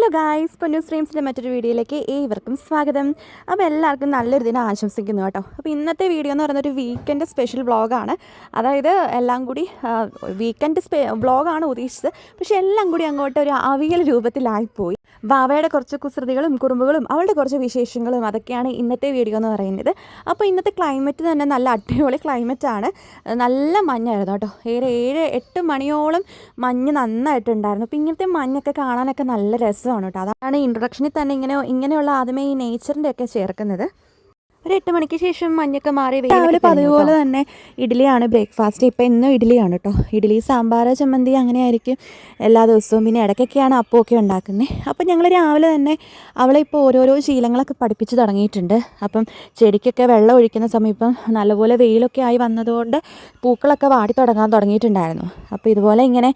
Hello guys പൊന്നു സ്ട്രീംസിന്റെ മറ്റൊരു വീഡിയോയിലേക്ക് ഏവർക്കും സ്വാഗതം. അപ്പോൾ എല്ലാവർക്കും നല്ലൊരു ദിനം ആശംസിക്കുന്നു കേട്ടോ. അപ്പോൾ ഇന്നത്തെ വീഡിയോ എന്ന് പറയുന്നത് ഒരു വീക്കെൻഡ് സ്പെഷ്യൽ വ്ളോഗാണ് അതായത് എല്ലാം കൂടി വീക്കെൻഡ് സ്പെ വ്ളോഗാണ് ഉദ്ദേശിച്ചത്. പക്ഷേ എല്ലാം കൂടി അങ്ങോട്ട് ഒരു അവിയൽ രൂപത്തിലായിപ്പോയി. വാവയുടെ കുറച്ച് കുസൃതികളും കുറുമ്പുകളും അവളുടെ കുറച്ച് വിശേഷങ്ങളും അതൊക്കെയാണ് ഇന്നത്തെ വീഡിയോ എന്ന് പറയുന്നത്. അപ്പോൾ ഇന്നത്തെ ക്ലൈമറ്റ് തന്നെ നല്ല അടിപൊളി ക്ലൈമറ്റാണ് നല്ല മഞ്ഞായിരുന്നു കേട്ടോ. ഏറെ ഏഴ് എട്ട് മണിയോളം മഞ്ഞ് നന്നായിട്ടുണ്ടായിരുന്നു. അപ്പോൾ ഇങ്ങനത്തെ മഞ്ഞൊക്കെ കാണാനൊക്കെ നല്ല രസമാണ് കേട്ടോ. അതാണ് ഇൻട്രൊഡക്ഷനിൽ തന്നെ ഇങ്ങനെ ഇങ്ങനെയുള്ള ആദ്യമേ ഈ നേച്ചറിന്റെ ഒക്കെ ചേർക്കുന്നത്. ഒരു എട്ട് മണിക്ക് ശേഷം മഞ്ഞൊക്കെ മാറി രാവിലെ പതിവ് പോലെ തന്നെ ഇഡ്ഡലിയാണ് ബ്രേക്ക്ഫാസ്റ്റ്. ഇപ്പം എന്നും ഇഡ്ഡലിയാണ് കേട്ടോ. ഇഡ്ഡലി സാമ്പാർ ചമ്മന്തി അങ്ങനെ ആയിരിക്കും എല്ലാ ദിവസവും. പിന്നെ ഇടയ്ക്കൊക്കെയാണ് അപ്പമൊക്കെ ഉണ്ടാക്കുന്നത് അപ്പം ഞങ്ങൾ രാവിലെ തന്നെ അവളെ ഇപ്പോൾ ഓരോരോ ശീലങ്ങളൊക്കെ പഠിപ്പിച്ച് തുടങ്ങിയിട്ടുണ്ട്. അപ്പം ചെടിക്കൊക്കെ വെള്ളം ഒഴിക്കുന്ന സമയം ഇപ്പം നല്ലപോലെ വെയിലൊക്കെ ആയി വന്നതുകൊണ്ട് പൂക്കളൊക്കെ വാടി തുടങ്ങാൻ തുടങ്ങിയിട്ടുണ്ടായിരുന്നു. അപ്പോൾ ഇതുപോലെ ഇങ്ങനെ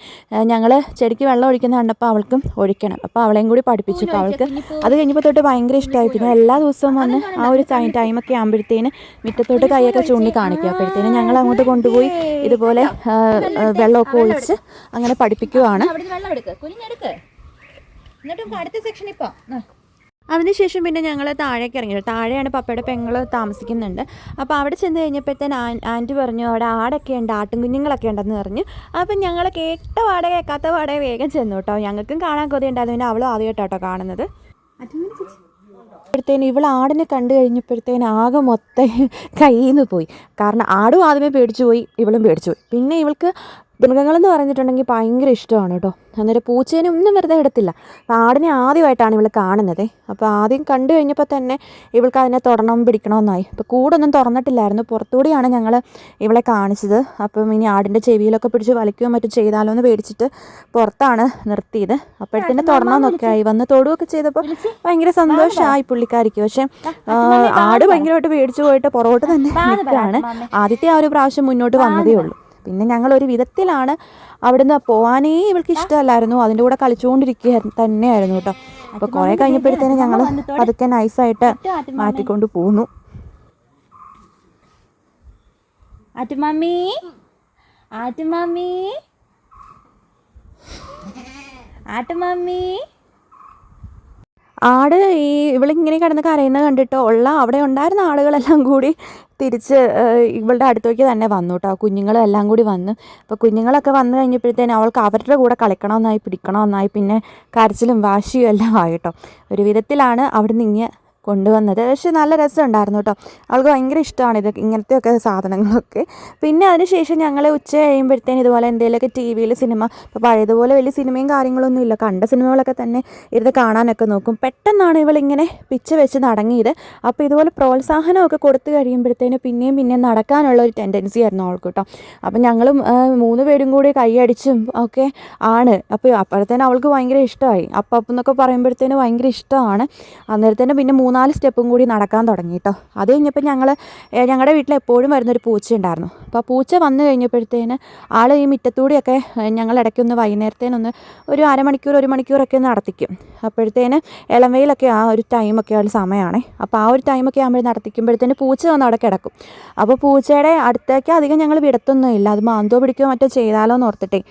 ഞങ്ങൾ ചെടിക്ക് വെള്ളം ഒഴിക്കുന്ന കണ്ടപ്പോൾ അവൾക്കും ഒഴിക്കണം. അപ്പോൾ അവളെയും കൂടി പഠിപ്പിച്ചു. അവൾക്ക് അത് കഴിഞ്ഞപ്പോൾ തൊട്ട് ഭയങ്കര ഇഷ്ടമായി. പിന്നെ എല്ലാ ദിവസവും വന്ന് ആ ഒരു ടൈം ടൈമൊക്കെ ആകുമ്പോഴത്തേന് മുറ്റത്തോട്ട് കൈയൊക്കെ ചൂണ്ടി കാണിക്കും. അപ്പോഴത്തേന് ഞങ്ങൾ അങ്ങോട്ട് കൊണ്ടുപോയി ഇതുപോലെ വെള്ളമൊക്കെ ഒഴിച്ച് അങ്ങനെ പഠിപ്പിക്കുവാണ്. എന്നിട്ട് അടുത്ത സെക്ഷൻ അതിനുശേഷം പിന്നെ ഞങ്ങൾ താഴേക്ക് ഇറങ്ങി. താഴെയാണ് പപ്പയുടെ പെങ്ങൾ താമസിക്കുന്നുണ്ട്. അപ്പോൾ അവിടെ ചെന്ന് കഴിഞ്ഞപ്പോഴത്തേന് ആന്റി പറഞ്ഞു അവിടെ ആടൊക്കെ ഉണ്ട് ആട്ടും കുഞ്ഞുങ്ങളൊക്കെ ഉണ്ടെന്ന് പറഞ്ഞു. അപ്പം ഞങ്ങൾ കേട്ട പാടെ കേൾക്കാത്ത പാടെ വേഗം ചെന്നു കേട്ടോ. ഞങ്ങൾക്കും കാണാൻ കൊതിയുണ്ടായിരുന്നു പിന്നെ അവളും ആദ്യമായിട്ടോ കാണുന്നത്. അപ്പോഴത്തേന് ഇവൾ ആടിനെ കണ്ടു കഴിഞ്ഞപ്പോഴത്തേന് ആകെ മൊത്തം കയ്യിൽ നിന്ന് പോയി. കാരണം ആടും ആദ്യമേ പേടിച്ചു പോയി ഇവളും പേടിച്ചു പോയി. പിന്നെ ഇവൾക്ക് മൃഗങ്ങളെന്ന് പറഞ്ഞിട്ടുണ്ടെങ്കിൽ ഭയങ്കര ഇഷ്ടമാണ് കേട്ടോ. അന്നേരം പൂച്ചേനെ ഒന്നും വെറുതെ ഇടത്തില്ല. ആടിനെ ആദ്യമായിട്ടാണ് ഇവൾ കാണുന്നത്. അപ്പോൾ ആദ്യം കണ്ടു കഴിഞ്ഞപ്പോൾ തന്നെ ഇവൾക്ക് അതിനെ തൊടണം പിടിക്കണമെന്നായി. അപ്പോൾ കൂടൊന്നും തുറന്നിട്ടില്ലായിരുന്നു. പുറത്തുകൂടിയാണ് ഞങ്ങൾ ഇവളെ കാണിച്ചത്. അപ്പം ഇനി ആടിന്റെ ചെവിയിലൊക്കെ പിടിച്ച് വലിക്കുകയോ മറ്റും ചെയ്താലോ എന്ന് പേടിച്ചിട്ട് പുറത്താണ് നിർത്തിയത്. അപ്പോഴത്തേന് തൊടണമെന്നൊക്കെ ആയി. വന്ന് തൊടുകയൊക്കെ ചെയ്തപ്പോൾ ഭയങ്കര സന്തോഷമായി പുള്ളിക്കാരിക്ക്. പക്ഷേ ആട് ഭയങ്കരമായിട്ട് പേടിച്ചു പോയിട്ട് പുറകോട്ട് തന്നെ നിൽക്കുകയാണ്. ആദ്യത്തെ ആ ഒരു പ്രാവശ്യം മുന്നോട്ട് വന്നതേ ഉള്ളൂ. പിന്നെ ഞങ്ങൾ ഒരു വിധത്തിലാണ് അവിടുന്ന് പോവാനേ ഇവൾക്ക് ഇഷ്ടമല്ലായിരുന്നു. അതിന്റെ കൂടെ കളിച്ചുകൊണ്ടിരിക്കുക തന്നെയായിരുന്നു കേട്ടോ. അപ്പോൾ കുറേ കഴിഞ്ഞപ്പോഴത്തേനും ഞങ്ങൾ അതൊക്കെ നൈസായിട്ട് മാറ്റിക്കൊണ്ട് പോന്നു. ആറ്റുമമ്മി ആറ്റുമമ്മി ആറ്റുമമ്മി ആട് ഈ ഇവളിങ്ങനെ കിടന്ന് കരയുന്നത് കണ്ടിട്ട്? ഉള്ള അവിടെ ഉണ്ടായിരുന്ന ആളുകളെല്ലാം കൂടി തിരിച്ച് ഇവളുടെ അടുത്തേക്ക് തന്നെ വന്നു കേട്ടോ കുഞ്ഞുങ്ങളെല്ലാം കൂടി വന്നു. അപ്പോൾ കുഞ്ഞുങ്ങളൊക്കെ വന്നു കഴിഞ്ഞപ്പോഴത്തേനും അവൾക്ക് അവരുടെ കൂടെ കളിക്കണമെന്നായി പിടിക്കണമെന്നായി പിന്നെ കരച്ചിലും വാശിയും എല്ലാം ആയി ഒരു വിധത്തിലാണ് അവിടുന്ന് ഇങ്ങനെ കൊണ്ടുവന്നത്. പക്ഷെ നല്ല രസമുണ്ടായിരുന്നു കേട്ടോ. അവൾക്ക് ഭയങ്കര ഇഷ്ടമാണ് ഇത് ഇങ്ങനത്തെയൊക്കെ സാധനങ്ങളൊക്കെ. പിന്നെ അതിനുശേഷം ഞങ്ങൾ ഉച്ച കഴിയുമ്പോഴത്തേന് ഇതുപോലെ എന്തെങ്കിലുമൊക്കെ ടി വിയിൽ സിനിമ ഇപ്പോൾ പഴയതുപോലെ വലിയ സിനിമയും കാര്യങ്ങളൊന്നും ഇല്ല. കണ്ട സിനിമകളൊക്കെ തന്നെ ഇരുന്ന് കാണാനൊക്കെ നോക്കും. പെട്ടെന്നാണ് ഇവളിങ്ങനെ പിച്ച് വെച്ച് നടങ്ങിയത്. അപ്പോൾ ഇതുപോലെ പ്രോത്സാഹനമൊക്കെ കൊടുത്തു കഴിയുമ്പോഴത്തേന് പിന്നെയും പിന്നെയും നടക്കാനുള്ള ഒരു ടെൻഡൻസി ആയിരുന്നു അവൾക്ക് കേട്ടോ. അപ്പം ഞങ്ങളും മൂന്ന് പേരും കൂടി കൈയടിച്ചും ഒക്കെ ആണ്. അപ്പോൾ അപ്പോഴത്തേനും അവൾക്ക് ഭയങ്കര ഇഷ്ടമായി. അപ്പം അപ്പം എന്നൊക്കെ പറയുമ്പോഴത്തേന് ഭയങ്കര ഇഷ്ടമാണ്. അന്നേരത്തേന് പിന്നെ മൂന്നാൽ സ്റ്റെപ്പും കൂടി നടക്കാൻ തുടങ്ങി കേട്ടോ അത് കഴിഞ്ഞപ്പോൾ ഞങ്ങൾ ഞങ്ങളുടെ വീട്ടിൽ എപ്പോഴും വരുന്നൊരു പൂച്ച ഉണ്ടായിരുന്നു. അപ്പോൾ ആ പൂച്ച വന്നു കഴിഞ്ഞപ്പോഴത്തേന് ആൾ ഈ മുറ്റത്തൂടെയൊക്കെ ഞങ്ങൾ ഇടയ്ക്കൊന്ന് വൈകുന്നേരത്തേനൊന്ന് ഒരു അരമണിക്കൂർ ഒരു മണിക്കൂറൊക്കെ നടത്തിക്കും. അപ്പോഴത്തേന് ഇളമയിലൊക്കെ ആ ഒരു ടൈമൊക്കെ ഉള്ള സമയമാണേ അപ്പോൾ ആ ഒരു ടൈമൊക്കെ ആകുമ്പോൾ നടത്തിക്കുമ്പോഴത്തേന് പൂച്ച വന്ന് അവിടെ കിടക്കും. അപ്പോൾ പൂച്ചയുടെ അടുത്തേക്ക് അധികം ഞങ്ങൾ വിടത്തൊന്നും ഇല്ല. അത് മാന്തോ പിടിക്കുകയോ മറ്റോ ചെയ്താലോ എന്ന് ഓർത്തിട്ടേ.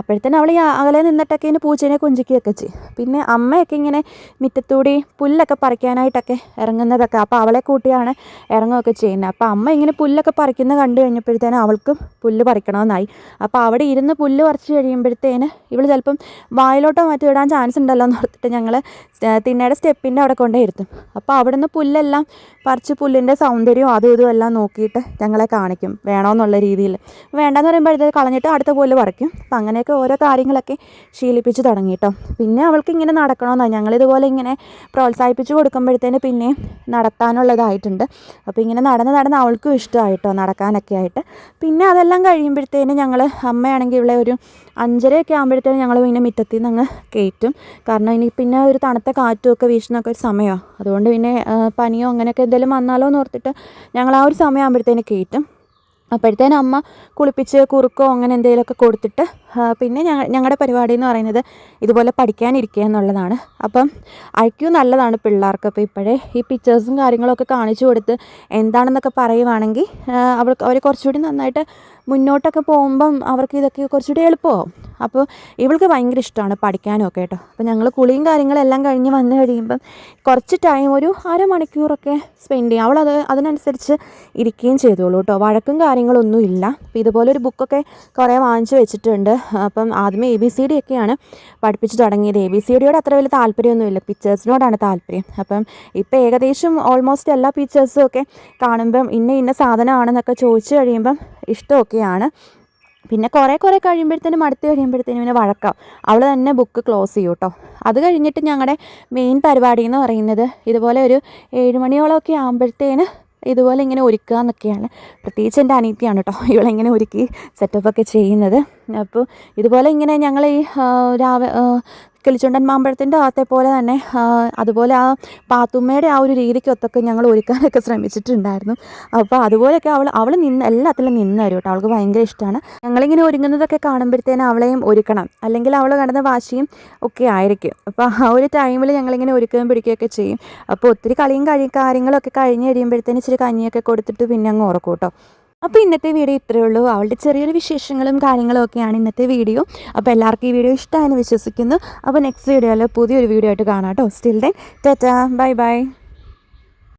അപ്പോഴത്തേന് അവൾ ഈ അകലെ നിന്നിട്ടൊക്കെ ഇതിന് പൂച്ചേനെ കുഞ്ചിക്കുകയൊക്കെ ചെയ്യും. പിന്നെ അമ്മയൊക്കെ ഇങ്ങനെ മുറ്റത്തൂടി പുല്ലൊക്കെ പറിക്കാനായിട്ടൊക്കെ ഇറങ്ങുന്നതൊക്കെ. അപ്പോൾ അവളെ കൂട്ടിയാണ് ഇറങ്ങുകയൊക്കെ ചെയ്യുന്നത്. അപ്പോൾ അമ്മ ഇങ്ങനെ പുല്ലൊക്കെ പറിക്കുന്നത് കണ്ടു കഴിഞ്ഞപ്പോഴത്തേനും അവൾക്കും പുല്ല് പറിക്കണമെന്നായി. അപ്പോൾ അവിടെ ഇരുന്ന് പുല്ല് പറിച്ച് കഴിയുമ്പോഴത്തേന് ഇവൾ ചിലപ്പം വായിലോട്ടോ മാറ്റി ഇടാൻ ചാൻസ് ഉണ്ടല്ലോ എന്ന് ഓർത്തിട്ട് ഞങ്ങൾ തിണ്ണയുടെ സ്റ്റെപ്പിന്റെ അവിടെ കൊണ്ടേ ഇരുത്തും. അപ്പോൾ നിന്ന് പുല്ലെല്ലാം പറിച്ച് പുല്ലിന്റെ സൗന്ദര്യവും അതും ഇതും എല്ലാം നോക്കിയിട്ട് ഞങ്ങളെ കാണിക്കും. വേണമെന്നുള്ള രീതിയിൽ. വേണ്ടെന്ന് പറയുമ്പോഴത്തേക്ക് കളഞ്ഞിട്ട് അടുത്ത പുല്ല് പറിക്കും. അപ്പം അങ്ങനെയൊക്കെ ഓരോ കാര്യങ്ങളൊക്കെ ശീലിപ്പിച്ച് തുടങ്ങി കേട്ടോ പിന്നെ അവൾക്ക് ഇങ്ങനെ നടക്കണമെന്നാണ് ഞങ്ങളിതുപോലെ ഇങ്ങനെ പ്രോത്സാഹിപ്പിച്ച് കൊടുക്കുമ്പോഴത്തേന് പിന്നെ നടത്താനുള്ളതായിട്ടുണ്ട്. അപ്പോൾ ഇങ്ങനെ നടന്ന് നടന്ന് അവൾക്കും ഇഷ്ടമായിട്ടോ നടക്കാനൊക്കെ ആയിട്ട്. പിന്നെ അതെല്ലാം കഴിയുമ്പോഴത്തേന് ഞങ്ങൾ അമ്മയാണെങ്കിൽ ഇവിടെ ഒരു അഞ്ചരയൊക്കെ ആകുമ്പോഴത്തേന് ഞങ്ങൾ പിന്നെ മുറ്റത്തിൽ നിന്ന് അങ്ങ് കയറ്റും. കാരണം ഇനി പിന്നെ ഒരു തണുത്ത കാറ്റും ഒക്കെ വീശുന്നൊക്കെ ഒരു സമയമാണ് അതുകൊണ്ട് പിന്നെ പനിയോ അങ്ങനെയൊക്കെ എന്തെങ്കിലും വന്നാലോ എന്ന് ഓർത്തിട്ട് ഞങ്ങൾ ആ ഒരു സമയമാകുമ്പോഴത്തേന് കയറ്റും. അപ്പോഴത്തേനും അമ്മ കുളിപ്പിച്ച് കുറുക്കോ അങ്ങനെ എന്തെങ്കിലുമൊക്കെ കൊടുത്തിട്ട് പിന്നെ ഞങ്ങ ഞങ്ങളുടെ പരിപാടി എന്ന് പറയുന്നത് ഇതുപോലെ പഠിക്കാനിരിക്കുക എന്നുള്ളതാണ്. അപ്പം ഐക്യു നല്ലതാണ് പിള്ളേർക്ക്. അപ്പോൾ ഇപ്പോഴേ ഈ പിക്ചേഴ്സും കാര്യങ്ങളൊക്കെ കാണിച്ചു കൊടുത്ത് എന്താണെന്നൊക്കെ പറയുവാണെങ്കിൽ അവർക്ക് അവർ കുറച്ചുകൂടി നന്നായിട്ട് മുന്നോട്ടൊക്കെ പോകുമ്പം അവർക്ക് ഇതൊക്കെ കുറച്ചുകൂടി എളുപ്പമാവും. അപ്പോൾ ഇവൾക്ക് ഭയങ്കര ഇഷ്ടമാണ് പഠിക്കാനും ഒക്കെ കേട്ടോ. അപ്പോൾ ഞങ്ങൾ കുളിയും കാര്യങ്ങളെല്ലാം കഴിഞ്ഞ് വന്നു കഴിയുമ്പം കുറച്ച് ടൈം ഒരു അരമണിക്കൂറൊക്കെ സ്പെൻഡ് ചെയ്യും. അവളത് അതിനനുസരിച്ച് ഇരിക്കുകയും ചെയ്തോളൂ കേട്ടോ. വഴക്കും കാര്യങ്ങളൊന്നും ഇല്ല. അപ്പോൾ ഇതുപോലെ ഒരു ബുക്കൊക്കെ കുറേ വാങ്ങിച്ചു വെച്ചിട്ടുണ്ട്. അപ്പം ആദ്യമേ എ ബി സി ഡി ഒക്കെയാണ് പഠിപ്പിച്ച് തുടങ്ങിയത്. എ ബി സി ഡിയോട് അത്ര വലിയ താല്പര്യമൊന്നുമില്ല. പിക്ചേഴ്സിനോടാണ് താല്പര്യം. അപ്പം ഇപ്പം ഏകദേശം ഓൾമോസ്റ്റ് എല്ലാ പിക്ചേഴ്സും ഒക്കെ കാണുമ്പം ഇന്ന ഇന്ന സാധനമാണെന്നൊക്കെ ചോദിച്ചു കഴിയുമ്പം ഇഷ്ടമൊക്കെയാണ്. പിന്നെ കുറേ കുറേ കഴിയുമ്പോഴത്തേനും അടുത്ത് കഴിയുമ്പോഴത്തേനും പിന്നെ വഴക്കാം. അവൾ തന്നെ ബുക്ക് ക്ലോസ് ചെയ്യും കേട്ടോ അത് കഴിഞ്ഞിട്ട് ഞങ്ങളുടെ മെയിൻ പരിപാടി എന്ന് പറയുന്നത് ഇതുപോലെ ഒരു ഏഴ് മണിയോളമൊക്കെ ആകുമ്പോഴത്തേന് ഇതുപോലെ ഇങ്ങനെ ഒരുക്കുക എന്നൊക്കെയാണ്. പ്രത്യേകിച്ച് എന്റെ അനീത്തിയാണ് കേട്ടോ ഇവളിങ്ങനെ ഒരുക്കി സെറ്റപ്പൊക്കെ ചെയ്യുന്നത്. അപ്പോൾ ഇതുപോലെ ഇങ്ങനെ ഞങ്ങൾ ഈ ആ, രാവ ആ, കിളിച്ചുണ്ടൻ മാമ്പഴത്തിന്റെ അകത്തെ പോലെ തന്നെ അതുപോലെ ആ പാത്തുമ്മയുടെ ആ ഒരു രീതിക്കൊത്തൊക്കെ ഞങ്ങൾ ഒരുക്കാനൊക്കെ ശ്രമിച്ചിട്ടുണ്ടായിരുന്നു. അപ്പോൾ അതുപോലെയൊക്കെ അവൾ അവൾ നിന്ന് എല്ലാത്തിലും നിന്ന് വരും കേട്ടോ. അവൾക്ക് ഭയങ്കര ഇഷ്ടമാണ്. ഞങ്ങളിങ്ങനെ ഒരുങ്ങുന്നതൊക്കെ കാണുമ്പോഴത്തേനും അവളെയും ഒരുക്കണം. അല്ലെങ്കിൽ അവൾ കടന്ന വാശിയും ഒക്കെ ആയിരിക്കും. അപ്പോൾ ആ ഒരു ടൈമിൽ ഞങ്ങളിങ്ങനെ ഒരുക്കുകയും പിടിക്കുകയൊക്കെ ചെയ്യും. അപ്പോൾ ഒത്തിരി കളിയും കഴി കാര്യങ്ങളൊക്കെ കഴിഞ്ഞ് കഴിയുമ്പോഴത്തേനും ഇച്ചിരി കഞ്ഞിയൊക്കെ കൊടുത്തിട്ട് പിന്നെ അങ്ങ് ഉറക്കും കേട്ടോ. അപ്പോൾ ഇന്നത്തെ വീഡിയോ ഇത്രയേ ഉള്ളൂ. അവളുടെ ചെറിയൊരു വിശേഷങ്ങളും കാര്യങ്ങളും ഒക്കെയാണ് ഇന്നത്തെ വീഡിയോ. അപ്പോൾ എല്ലാവർക്കും ഈ വീഡിയോ ഇഷ്ടമായെന്ന് വിശ്വസിക്കുന്നു. അപ്പോൾ നെക്സ്റ്റ് വീഡിയോയിൽ പുതിയൊരു വീഡിയോ ആയിട്ട് കാണാം കേട്ടോ. Still then tata bye bye